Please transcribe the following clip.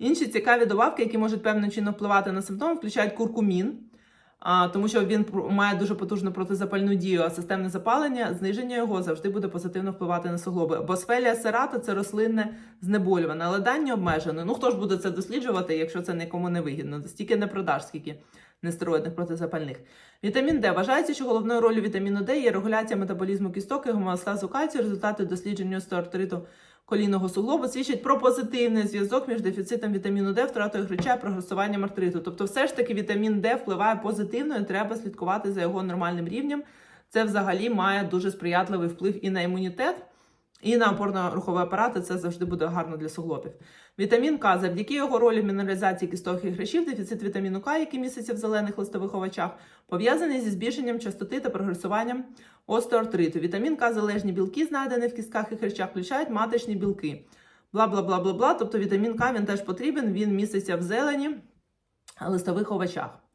Інші цікаві добавки, які можуть певним чином впливати на симптоми, включають куркумін, тому що він має дуже потужну протизапальну дію, а системне запалення, зниження його завжди буде позитивно впливати на суглоби. Босфелія серата це рослинне знеболюване, але дані обмежені. Ну хто ж буде це досліджувати, якщо це нікому не вигідно? Стільки не продаж, скільки нестероїдних протизапальних. Вітамін Д. Вважається, що головною ролью вітаміну Д є регуляція метаболізму кісток і гомеостазу кальцію. Результати досліджень остеоартриту колінного суглобу свідчать про позитивний зв'язок між дефіцитом вітаміну Д, втратою греча і прогресуванням артриту. Тобто, все ж таки вітамін Д впливає позитивно і треба слідкувати за його нормальним рівнем. Це взагалі має дуже сприятливий вплив і на імунітет, і на опорно-руховий апарат, і це завжди буде гарно для суглобів. Вітамін К, завдяки його ролі в мінералізації кісток і хрящів, дефіцит вітаміну К, який міститься в зелених листових овочах, пов'язаний зі збільшенням частоти та прогресуванням остеоартриту. Вітамін К залежні білки, знайдені в кістках і хрящах, включають маточні білки. Бла бла бла бла бла. Тобто вітамін К він теж потрібен, він міститься в зелені листових овочах.